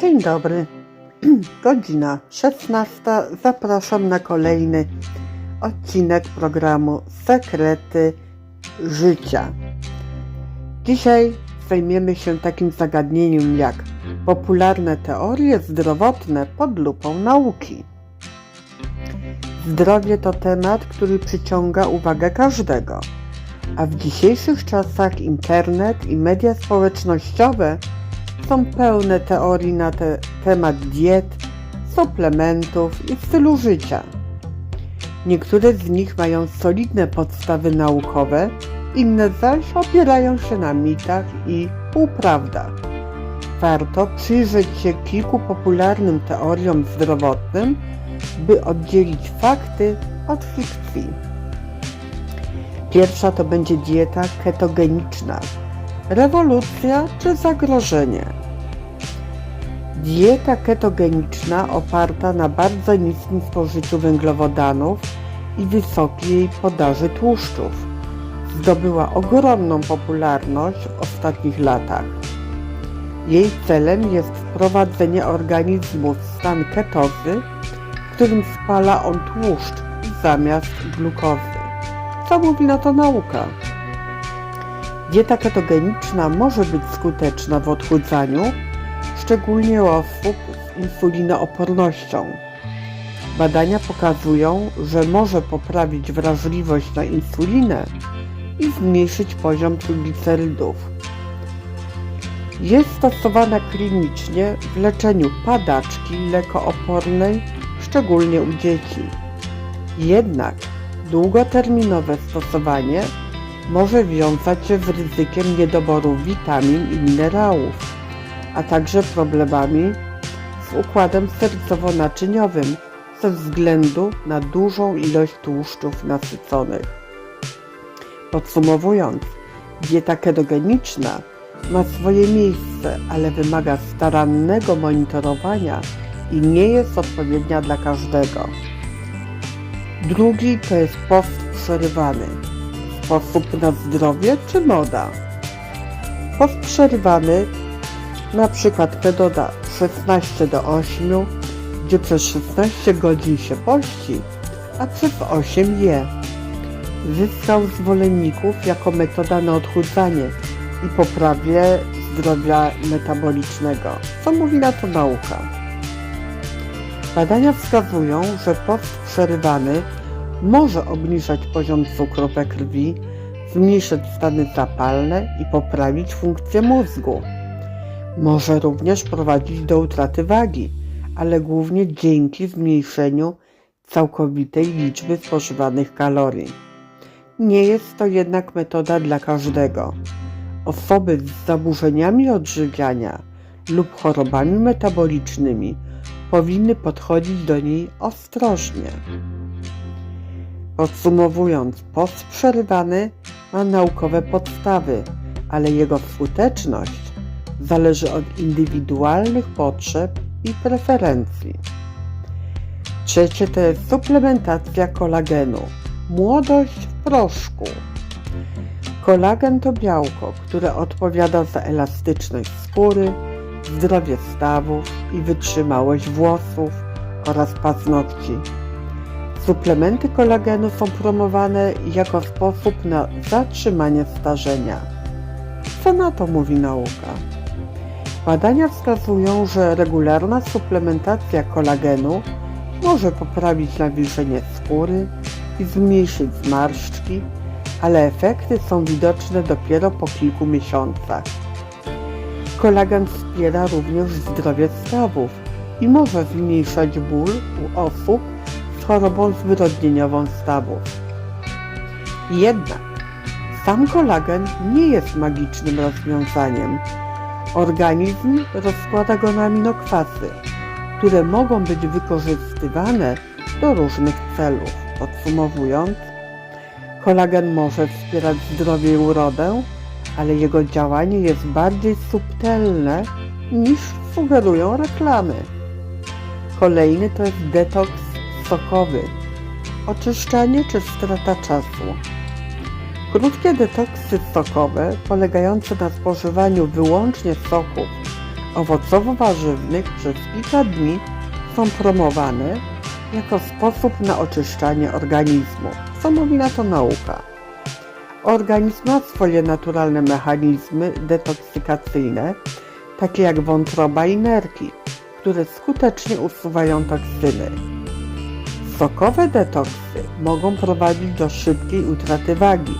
Dzień dobry. Godzina 16. Zapraszam na kolejny odcinek programu Sekrety Życia. Dzisiaj zajmiemy się takim zagadnieniem jak popularne teorie zdrowotne pod lupą nauki. Zdrowie to temat, który przyciąga uwagę każdego, a w dzisiejszych czasach internet i media społecznościowe są pełne teorii na te, temat diet, suplementów i stylu życia. Niektóre z nich mają solidne podstawy naukowe, inne zaś opierają się na mitach i półprawdach. Warto przyjrzeć się kilku popularnym teoriom zdrowotnym, by oddzielić fakty od fikcji. Pierwsza to będzie dieta ketogeniczna. Rewolucja czy zagrożenie? Dieta ketogeniczna oparta na bardzo niskim spożyciu węglowodanów i wysokiej podaży tłuszczów zdobyła ogromną popularność w ostatnich latach. Jej celem jest wprowadzenie organizmu w stan ketozy, w którym spala on tłuszcz zamiast glukozy. Co mówi na to nauka? Dieta ketogeniczna może być skuteczna w odchudzaniu, szczególnie u osób z insulinoopornością. Badania pokazują, że może poprawić wrażliwość na insulinę i zmniejszyć poziom triglicerydów. Jest stosowana klinicznie w leczeniu padaczki lekoopornej, szczególnie u dzieci. Jednak długoterminowe stosowanie może wiązać się z ryzykiem niedoboru witamin i minerałów, a także problemami z układem sercowo-naczyniowym ze względu na dużą ilość tłuszczów nasyconych. Podsumowując, dieta ketogeniczna ma swoje miejsce, ale wymaga starannego monitorowania i nie jest odpowiednia dla każdego. Drugi to jest post przerywany. Sposób na zdrowie czy moda? Post przerywany, na przykład metoda 16 do 8, gdzie przez 16 godzin się pości, a przez 8 je. Zyskał zwolenników jako metoda na odchudzanie i poprawie zdrowia metabolicznego. Co mówi na to nauka? Badania wskazują, że post przerywany może obniżać poziom cukru we krwi, zmniejszyć stany zapalne i poprawić funkcję mózgu. Może również prowadzić do utraty wagi, ale głównie dzięki zmniejszeniu całkowitej liczby spożywanych kalorii. Nie jest to jednak metoda dla każdego. Osoby z zaburzeniami odżywiania lub chorobami metabolicznymi powinny podchodzić do niej ostrożnie. Podsumowując, post przerywany ma naukowe podstawy, ale jego skuteczność zależy od indywidualnych potrzeb i preferencji. Trzecie to jest suplementacja kolagenu. Młodość w proszku. Kolagen to białko, które odpowiada za elastyczność skóry, zdrowie stawów i wytrzymałość włosów oraz paznokci. Suplementy kolagenu są promowane jako sposób na zatrzymanie starzenia. Co na to mówi nauka? Badania wskazują, że regularna suplementacja kolagenu może poprawić nawilżenie skóry i zmniejszyć zmarszczki, ale efekty są widoczne dopiero po kilku miesiącach. Kolagen wspiera również zdrowie stawów i może zmniejszać ból u osób chorobą zwyrodnieniową stawów. Jednak sam kolagen nie jest magicznym rozwiązaniem. Organizm rozkłada go na aminokwasy, które mogą być wykorzystywane do różnych celów. Podsumowując, kolagen może wspierać zdrowie i urodę, ale jego działanie jest bardziej subtelne niż sugerują reklamy. Kolejny to jest detoks sokowy, czy strata czasu. Krótkie detoksy sokowe, polegające na spożywaniu wyłącznie soków, owocowo-warzywnych przez kilka dni są promowane jako sposób na oczyszczanie organizmu. Co mówi na to nauka? Organizm ma swoje naturalne mechanizmy detoksykacyjne, takie jak wątroba i nerki, które skutecznie usuwają toksyny. Sokowe detoksy mogą prowadzić do szybkiej utraty wagi,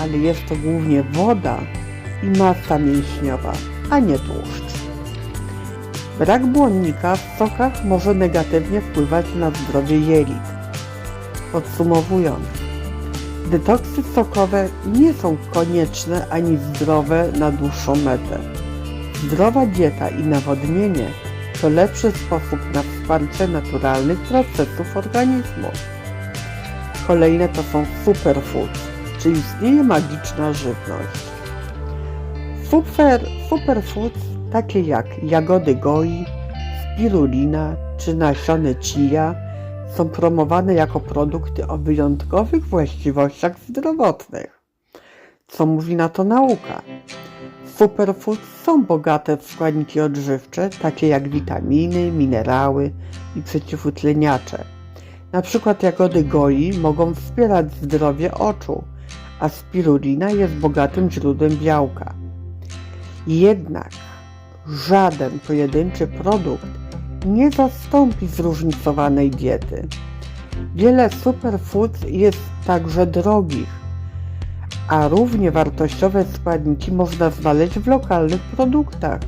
ale jest to głównie woda i masa mięśniowa, a nie tłuszcz. Brak błonnika w sokach może negatywnie wpływać na zdrowie jelit. Podsumowując, detoksy sokowe nie są konieczne ani zdrowe na dłuższą metę. Zdrowa dieta i nawodnienie to lepszy sposób na wsparcie naturalnych procesów organizmu. Kolejne to są superfoods, czy istnieje magiczna żywność. Super, superfoods takie jak jagody goi, spirulina czy nasiony chia są promowane jako produkty o wyjątkowych właściwościach zdrowotnych. Co mówi na to nauka? Superfoods są bogate w składniki odżywcze, takie jak witaminy, minerały i przeciwutleniacze. Na przykład jagody goi mogą wspierać zdrowie oczu, a spirulina jest bogatym źródłem białka. Jednak żaden pojedynczy produkt nie zastąpi zróżnicowanej diety. Wiele superfoods jest także drogich, a równie wartościowe składniki można znaleźć w lokalnych produktach,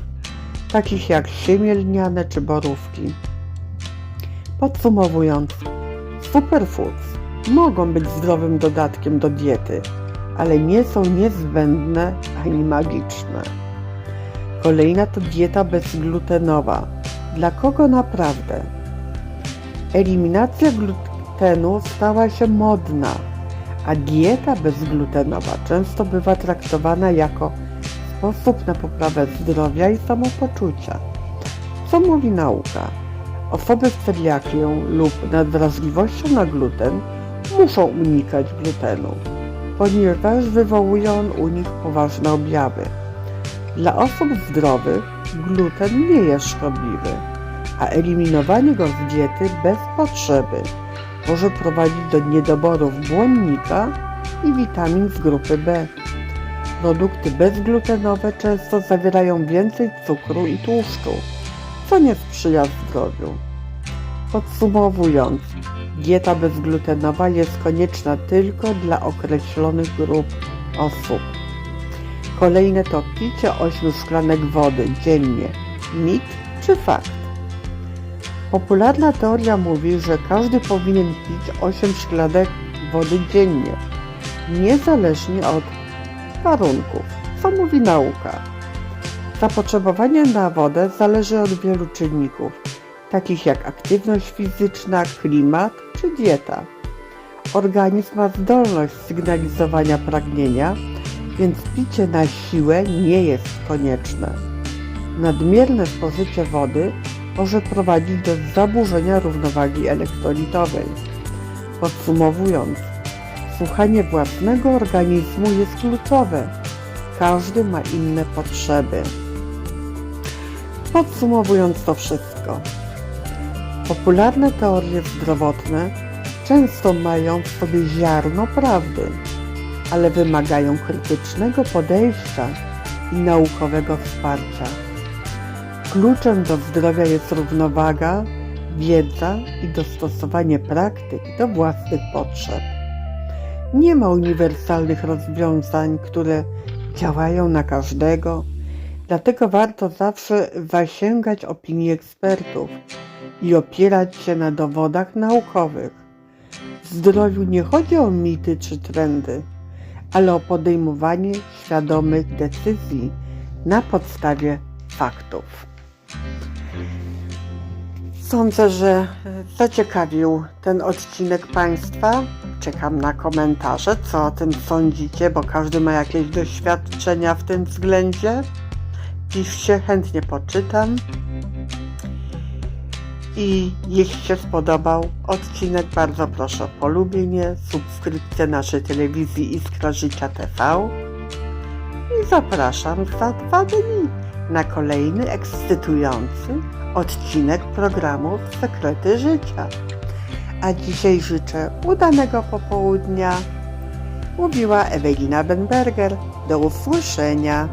takich jak siemię czy borówki. Podsumowując, superfoods mogą być zdrowym dodatkiem do diety, ale nie są niezbędne ani magiczne. Kolejna to dieta bezglutenowa. Dla kogo naprawdę? Eliminacja glutenu stała się modna, a dieta bezglutenowa często bywa traktowana jako sposób na poprawę zdrowia i samopoczucia. Co mówi nauka? Osoby z celiakią lub nadwrażliwością na gluten muszą unikać glutenu, ponieważ wywołuje on u nich poważne objawy. Dla osób zdrowych gluten nie jest szkodliwy, a eliminowanie go z diety bez potrzeby może prowadzić do niedoborów błonnika i witamin z grupy B. Produkty bezglutenowe często zawierają więcej cukru i tłuszczu, co nie sprzyja zdrowiu. Podsumowując, dieta bezglutenowa jest konieczna tylko dla określonych grup osób. Kolejne to picie 8 szklanek wody dziennie. Mit czy fakt? Popularna teoria mówi, że każdy powinien pić 8 szklanek wody dziennie, niezależnie od warunków. Co mówi nauka? Zapotrzebowanie na wodę zależy od wielu czynników, takich jak aktywność fizyczna, klimat czy dieta. Organizm ma zdolność sygnalizowania pragnienia, więc picie na siłę nie jest konieczne. Nadmierne spożycie wody może prowadzić do zaburzenia równowagi elektrolitowej. Podsumowując, słuchanie własnego organizmu jest kluczowe. Każdy ma inne potrzeby. Podsumowując to wszystko, popularne teorie zdrowotne często mają w sobie ziarno prawdy, ale wymagają krytycznego podejścia i naukowego wsparcia. Kluczem do zdrowia jest równowaga, wiedza i dostosowanie praktyk do własnych potrzeb. Nie ma uniwersalnych rozwiązań, które działają na każdego, dlatego warto zawsze zasięgać opinii ekspertów i opierać się na dowodach naukowych. W zdrowiu nie chodzi o mity czy trendy, ale o podejmowanie świadomych decyzji na podstawie faktów. Sądzę, że zaciekawił ten odcinek Państwa. Czekam na komentarze, co o tym sądzicie, bo każdy ma jakieś doświadczenia w tym względzie. Piszcie, chętnie poczytam. I jeśli się spodobał odcinek, bardzo proszę o polubienie, subskrypcję naszej telewizji Iskra Życia TV. I zapraszam za dwa dni na kolejny ekscytujący odcinek programu Sekrety Życia. A dzisiaj życzę udanego popołudnia. Mówiła Ewelina Benberger. Do usłyszenia.